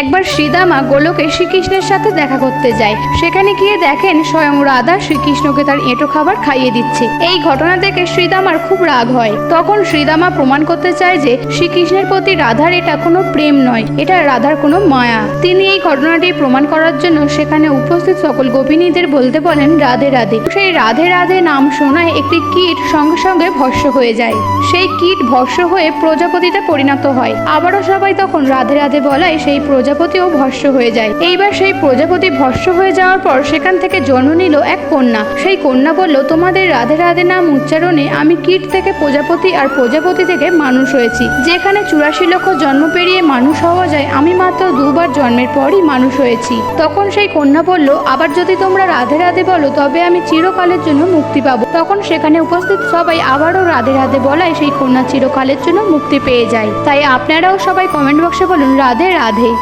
একবার শ্রীদামা গোলকে শ্রীকৃষ্ণের সাথে দেখা করতে যায়। সেখানে গিয়ে দেখেন স্বয়ং রাধা শ্রীকৃষ্ণকে তার এঁটো খাবার খাইয়ে দিচ্ছে। এই ঘটনা দেখে শ্রীদামার খুব রাগ হয়। তখন শ্রীদামা প্রমাণ করতে চায় যে শ্রীকৃষ্ণের প্রতি রাধার এটা কোনো প্রেম নয়, এটা রাধার কোনো মায়া। তিনি এই ঘটনাটি প্রমাণ করার জন্য সেখানে উপস্থিত সকল গোপিনীদের বলতে বলেন, রাধে রাধে। সেই রাধে রাধে নাম শোনায় একটি কীট সঙ্গে সঙ্গে ভস্য হয়ে যায়। সেই কীট ভস্য হয়ে প্রজাপতিতে পরিণত হয়। আবারও সবাই তখন রাধে রাধে বলায় সেই প্রজাপতিও ভস্য হয়ে যায়। এইবার সেই প্রজাপতি ভস্য হয়ে যাওয়ার পর সেখান থেকে জন্ম নিল এক কন্যা। সেই কন্যা বলল, তোমাদের রাধে রাধে নাম উচ্চারণে আমি কীট থেকে প্রজাপতি আর প্রজাপতি থেকে মানুষ হয়েছি। যেখানে চুরাশি লক্ষ জন্ম পেরিয়ে মানুষ হওয়া যায়, আমি মাত্র দুবার জন্মের পরই মানুষ হয়েছি। তখন সেই কন্যা বলল, আবার যদি তোমরা রাধে রাধে বলো, তবে আমি চিরকালের জন্য মুক্তি পাবো। তখন সেখানে উপস্থিত সবাই আবারও রাধে রাধে বলায় সেই কন্যা চিরকালের জন্য মুক্তি পেয়ে যায়। তাই আপনারাও সবাই কমেন্ট বক্সে বলুন, রাধে রাধে।